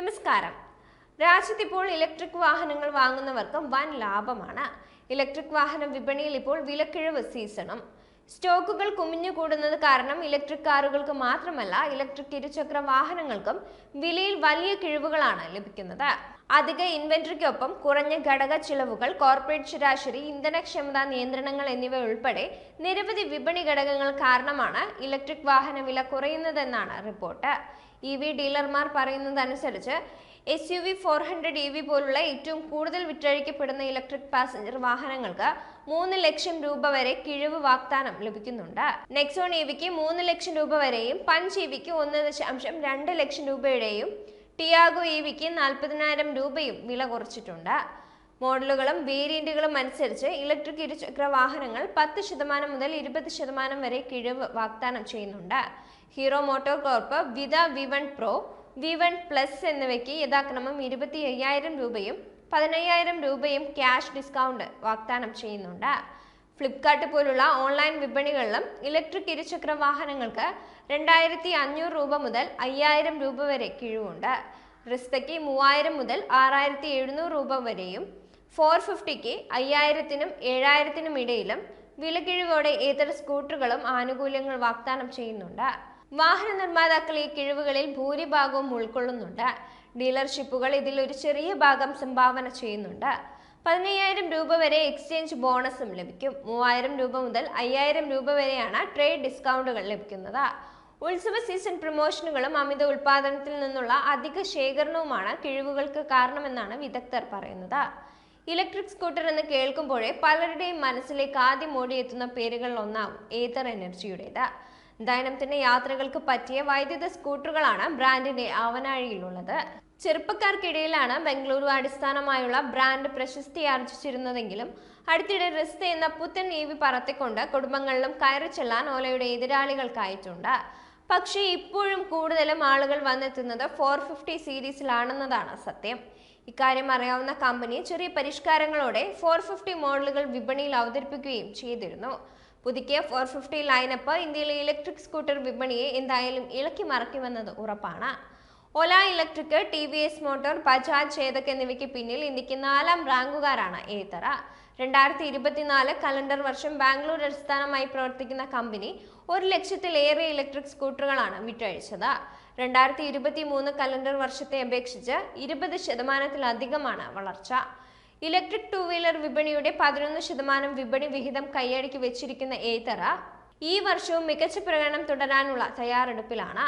നമസ്കാരം. രാജ്യത്ത് ഇപ്പോൾ ഇലക്ട്രിക് വാഹനങ്ങൾ വാങ്ങുന്നവർക്ക് വൻ ലാഭമാണ്. ഇലക്ട്രിക് വാഹന വിപണിയിൽ ഇപ്പോൾ വിലക്കിഴവ് സീസണും. സ്റ്റോക്കുകൾ കുമിഞ്ഞുകൂടുന്നത് കാരണം ഇലക്ട്രിക് കാറുകൾക്ക് മാത്രമല്ല ഇലക്ട്രിക് ഇരുചക്ര വാഹനങ്ങൾക്കും വിലയിൽ വലിയ കിഴിവുകളാണ് ലഭിക്കുന്നത്. അധിക ഇൻവെന്ററിക്കൊപ്പം കുറഞ്ഞ ഘടക ചിലവുകൾ കോർപ്പറേറ്റ് ശരാശരി ഇന്ധനക്ഷമതാ നിയന്ത്രണങ്ങൾ എന്നിവ ഉൾപ്പെടെ നിരവധി വിപണി ഘടകങ്ങൾ കാരണമാണ് ഇലക്ട്രിക് വാഹന വില കുറയുന്നതെന്നാണ് റിപ്പോർട്ട്. ഇ വി ഡീലർമാർ പറയുന്നതനുസരിച്ച് S U V four hundred E V പോലുള്ള ഏറ്റവും കൂടുതൽ വിറ്റഴിക്കപ്പെടുന്ന ഇലക്ട്രിക് പാസഞ്ചർ വാഹനങ്ങൾക്ക് മൂന്ന് ലക്ഷം രൂപ വരെ കിഴിവ് വാഗ്ദാനം ലഭിക്കുന്നുണ്ട്. നെക്സോൺ ഇ വിക്ക് മൂന്ന് ലക്ഷം രൂപ വരെയും പഞ്ച് ഇ വിക്ക് ഒന്ന് ദശാംശം രണ്ട് ലക്ഷം രൂപയുടെയും ടിയാഗോ ഇ വിക്ക് നാൽപ്പതിനായിരം രൂപയും വില കുറച്ചിട്ടുണ്ട്. മോഡലുകളും വേരിയന്റുകളും അനുസരിച്ച് ഇലക്ട്രിക് ഇരുചക്ര വാഹനങ്ങൾ പത്ത് ശതമാനം മുതൽ ഇരുപത് ശതമാനം വരെ കിഴിവ് വാഗ്ദാനം ചെയ്യുന്നുണ്ട്. Hero MotoCorp Vida V one pro V one plus എന്നിവയ്ക്ക് യഥാക്രമം ഇരുപത്തി അയ്യായിരം രൂപയും പതിനയ്യായിരം രൂപയും ക്യാഷ് ഡിസ്കൗണ്ട് വാഗ്ദാനം ചെയ്യുന്നുണ്ട്. ഫ്ലിപ്കാർട്ട് പോലുള്ള ഓൺലൈൻ വിപണികളിലും ഇലക്ട്രിക് ഇരുചക്ര വാഹനങ്ങൾക്ക് രണ്ടായിരത്തി അഞ്ഞൂറ് രൂപ മുതൽ അയ്യായിരം രൂപ വരെ കിഴിവുണ്ട്. റിസ്തയ്ക്ക് മൂവായിരം മുതൽ ആറായിരത്തി എഴുന്നൂറ് രൂപ വരെയും ഫോർ ഫിഫ്റ്റിക്ക് അയ്യായിരത്തിനും ഏഴായിരത്തിനും ഇടയിലും വിലക്കിഴിവോടെ ഏതൊരു സ്കൂട്ടറുകളും ആനുകൂല്യങ്ങൾ വാഗ്ദാനം ചെയ്യുന്നുണ്ട്. വാഹന നിർമ്മാതാക്കൾ ഈ കിഴിവുകളിൽ ഭൂരിഭാഗവും ഉൾക്കൊള്ളുന്നുണ്ട്. ഡീലർഷിപ്പുകൾ ഇതിൽ ഒരു ചെറിയ ഭാഗം സംഭാവന ചെയ്യുന്നുണ്ട്. പതിനയ്യായിരം രൂപ വരെ എക്സ്ചേഞ്ച് ബോണസും ലഭിക്കും. മൂവായിരം രൂപ മുതൽ അയ്യായിരം രൂപ വരെയാണ് ട്രേഡ് ഡിസ്കൗണ്ടുകൾ ലഭിക്കുന്നത്. ഉത്സവ സീസൺ പ്രമോഷനുകളും അമിത ഉൽപാദനത്തിൽ നിന്നുള്ള അധിക ശേഖരണവുമാണ് കിഴിവുകൾക്ക് കാരണമെന്നാണ് വിദഗ്ധർ പറയുന്നത്. ഇലക്ട്രിക് സ്കൂട്ടർ എന്ന് കേൾക്കുമ്പോഴേ പലരുടെയും മനസ്സിലേക്ക് ആദ്യം ഓടിയെത്തുന്ന പേരുകളിൽ ഒന്നാവും ഏതർ എനർജിയുടേത്. ദൈനംദിന യാത്രകൾക്ക് പറ്റിയ വൈദ്യുത സ്കൂട്ടറുകളാണ് ബ്രാൻഡിന്റെ ആവനാഴിയിലുള്ളത് ചെറുപ്പക്കാർക്കിടയിലാണ് ബംഗളൂരു അടിസ്ഥാനമായുള്ള ബ്രാൻഡ് പ്രശസ്തി ആർജിച്ചിരുന്നതെങ്കിലും അടുത്തിടെ റിസ്ത എന്ന പുത്തൻ നീവി പറത്തിക്കൊണ്ട് കുടുംബങ്ങളിലും കയറി ചെല്ലാൻ ഓലയുടെ എതിരാളികൾക്കായിട്ടുണ്ട്. പക്ഷേ ഇപ്പോഴും കൂടുതലും ആളുകൾ വന്നെത്തുന്നത് ഫോർ ഫിഫ്റ്റി സീരീസിലാണെന്നതാണ് സത്യം. ഇക്കാര്യം അറിയാവുന്ന കമ്പനി ചെറിയ പരിഷ്കാരങ്ങളോടെ ഫോർ ഫിഫ്റ്റി മോഡലുകൾ വിപണിയിൽ അവതരിപ്പിക്കുകയും ചെയ്തിരുന്നു. പുതുക്കിയ ഫോർ ഫിഫ്റ്റി ലൈനപ്പ് ഇന്ത്യയിലെ ഇലക്ട്രിക് സ്കൂട്ടർ വിപണിയെ എന്തായാലും ഇളക്കി മറക്കുമെന്നത് ഉറപ്പാണ്. Ola electric T V S motor Bajaj Chetak എന്നിവയ്ക്ക് പിന്നിൽ ഇന്ത്യയ്ക്ക് നാലാം റാങ്കുകാരാണ് ഏതറ രണ്ടായിരത്തി ഇരുപത്തിനാല് കലണ്ടർ വർഷം ബാംഗ്ലൂർ അടിസ്ഥാനമായി പ്രവർത്തിക്കുന്ന കമ്പനി ഒരു ലക്ഷത്തിലേറെ ഇലക്ട്രിക് സ്കൂട്ടറുകളാണ് വിറ്റഴിച്ചത്. രണ്ടായിരത്തി ഇരുപത്തി മൂന്ന് കലണ്ടർ വർഷത്തെ അപേക്ഷിച്ച് ഇരുപത് ശതമാനത്തിലധികമാണ് വളർച്ച. ഇലക്ട്രിക് ടൂ വീലർ വിപണിയുടെ പതിനൊന്ന് ശതമാനം വിപണി വിഹിതം കൈയടക്കി വെച്ചിരിക്കുന്ന ഏതറ ഈ വർഷവും മികച്ച പ്രകടനം തുടരാനുള്ള തയ്യാറെടുപ്പിലാണ്.